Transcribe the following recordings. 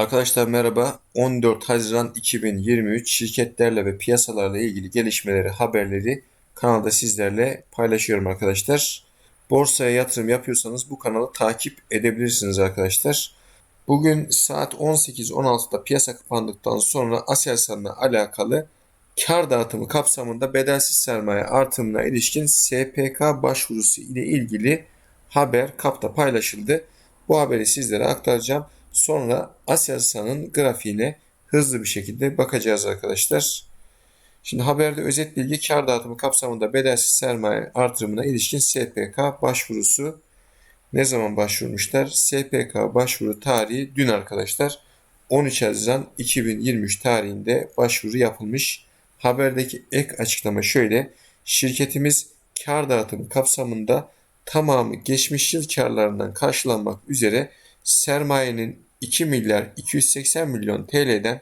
Arkadaşlar merhaba. 14 Haziran 2023 şirketlerle ve piyasalarla ilgili gelişmeleri, haberleri kanalda sizlerle paylaşıyorum arkadaşlar. Borsaya yatırım yapıyorsanız bu kanalı takip edebilirsiniz arkadaşlar. Bugün saat 18-16'da piyasa kapandıktan sonra Aselsan'la alakalı kar dağıtımı kapsamında bedelsiz sermaye artımına ilişkin SPK başvurusu ile ilgili haber kapta paylaşıldı. Bu haberi sizlere aktaracağım. Sonra Aselsan'ın grafiğine hızlı bir şekilde bakacağız arkadaşlar. Şimdi haberde özet bilgi kar dağıtımı kapsamında bedelsiz sermaye artırımına ilişkin SPK başvurusu ne zaman başvurmuşlar? SPK başvuru tarihi dün arkadaşlar 13 Haziran 2023 tarihinde başvuru yapılmış. Haberdeki ek açıklama şöyle. Şirketimiz kar dağıtımı kapsamında tamamı geçmiş yıl karlarından karşılanmak üzere sermayenin 2 milyar 280 milyon TL'den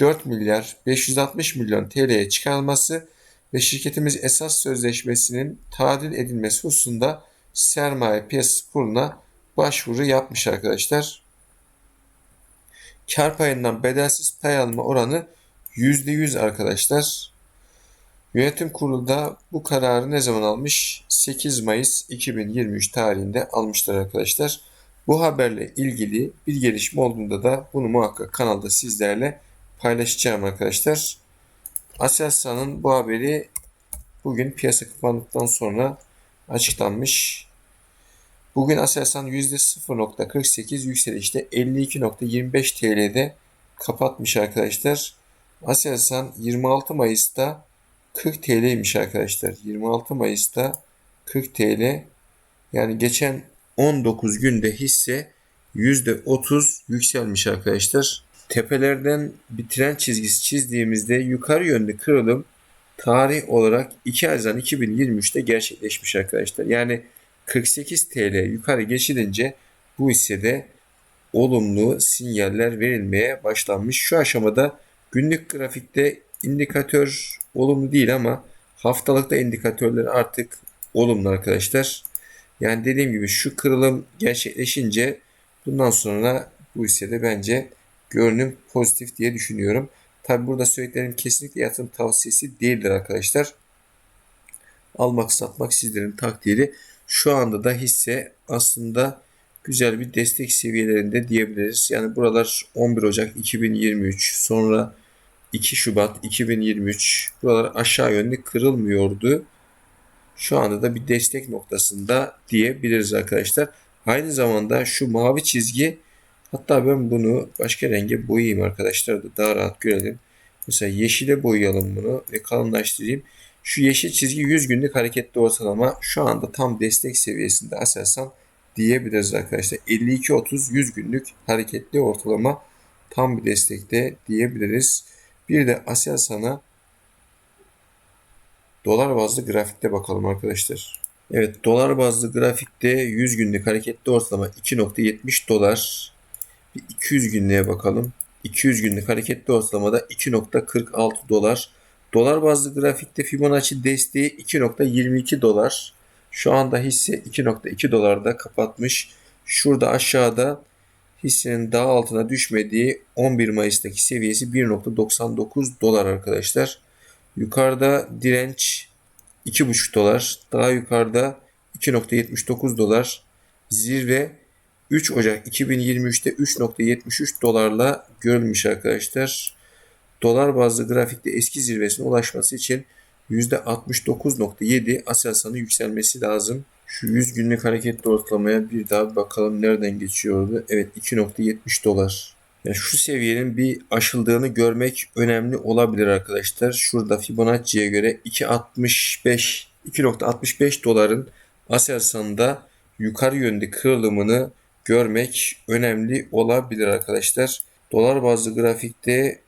4 milyar 560 milyon TL'ye çıkarılması ve şirketimiz esas sözleşmesinin tadil edilmesi hususunda sermaye piyasası kuruluna başvuru yapmış arkadaşlar. Kar payından bedelsiz pay alma oranı %100 arkadaşlar. Yönetim kurulu da bu kararı ne zaman almış? 8 Mayıs 2023 tarihinde almışlar arkadaşlar. Bu haberle ilgili bir gelişme olduğunda da bunu muhakkak kanalda sizlerle paylaşacağım arkadaşlar. Aselsan'ın bu haberi bugün piyasa kapandıktan sonra açıklanmış. Bugün Aselsan %0.48 yükselişte 52.25 TL'de kapatmış arkadaşlar. Aselsan 26 Mayıs'ta 40 TL'ymiş arkadaşlar. 26 Mayıs'ta 40 TL. Yani geçen 19 günde hisse %30 yükselmiş arkadaşlar. Tepelerden bir tren çizgisi çizdiğimizde yukarı yönlü kırılım tarih olarak 2 Haziran 2023'te gerçekleşmiş arkadaşlar. Yani 48 TL yukarı geçilince bu hissede olumlu sinyaller verilmeye başlanmış. Şu aşamada günlük grafikte indikatör olumlu değil ama haftalıkta indikatörler artık olumlu arkadaşlar. Yani dediğim gibi şu kırılım gerçekleşince bundan sonra bu hissede bence görünüm pozitif diye düşünüyorum. Tabi burada söylediklerim kesinlikle yatırım tavsiyesi değildir arkadaşlar. Almak satmak sizlerin takdiri. Şu anda da hisse aslında güzel bir destek seviyelerinde diyebiliriz. Yani buralar 11 Ocak 2023 sonra 2 Şubat 2023 buralar aşağı yönlü kırılmıyordu. Şu anda da bir destek noktasında diyebiliriz arkadaşlar. Aynı zamanda şu mavi çizgi hatta ben bunu başka renge boyayayım arkadaşlar da daha rahat görelim. Mesela yeşile boyayalım bunu ve kalınlaştırayım. Şu yeşil çizgi 100 günlük hareketli ortalama şu anda tam destek seviyesinde Aselsan diyebiliriz arkadaşlar. 52-30 100 günlük hareketli ortalama tam bir destekte diyebiliriz. Bir de Aselsan'a dolar bazlı grafikte bakalım arkadaşlar. Evet dolar bazlı grafikte 100 günlük hareketli ortalama 2.70 dolar. Bir 200 günlüğe bakalım. 200 günlük hareketli ortalamada 2.46 dolar. Dolar bazlı grafikte Fibonacci desteği 2.22 dolar. Şu anda hisse 2.2 dolarda kapatmış. Şurada aşağıda hissenin daha altına düşmediği 11 Mayıs'taki seviyesi 1.99 dolar arkadaşlar. Yukarıda direnç 2.5 dolar. Daha yukarıda 2.79 dolar. Zirve 3 Ocak 2023'te 3.73 dolarla görülmüş arkadaşlar. Dolar bazlı grafikte eski zirvesine ulaşması için %69.7 Aselsan'ın yükselmesi lazım. Şu 100 günlük hareketli ortalamaya bir daha bakalım nereden geçiyordu. Evet 2.70 dolar. Yani şu seviyenin bir aşıldığını görmek önemli olabilir arkadaşlar. Şurada Fibonacci'ye göre 2.65 2.65 doların Aselsan'da yukarı yönde kırılımını görmek önemli olabilir arkadaşlar. Dolar bazlı grafikte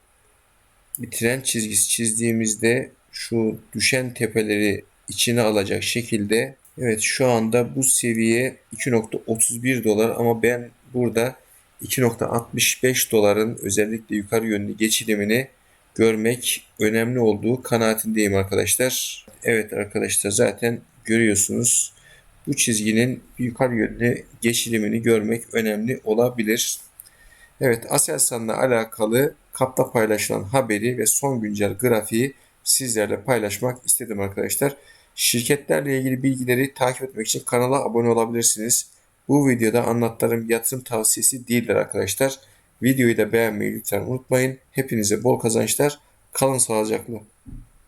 bir trend çizgisi çizdiğimizde şu düşen tepeleri içine alacak şekilde evet şu anda bu seviye 2.31 dolar ama ben burada 2.65 doların özellikle yukarı yönlü geçilimini görmek önemli olduğu kanaatindeyim arkadaşlar. Evet arkadaşlar zaten görüyorsunuz bu çizginin yukarı yönlü geçilimini görmek önemli olabilir. Evet, Aselsan'la alakalı kapta paylaşılan haberi ve son güncel grafiği sizlerle paylaşmak istedim arkadaşlar. Şirketlerle ilgili bilgileri takip etmek için kanala abone olabilirsiniz. Bu videoda anlattığım yatırım tavsiyesi değildir arkadaşlar. Videoyu da beğenmeyi lütfen unutmayın. Hepinize bol kazançlar. Kalın sağlıcakla.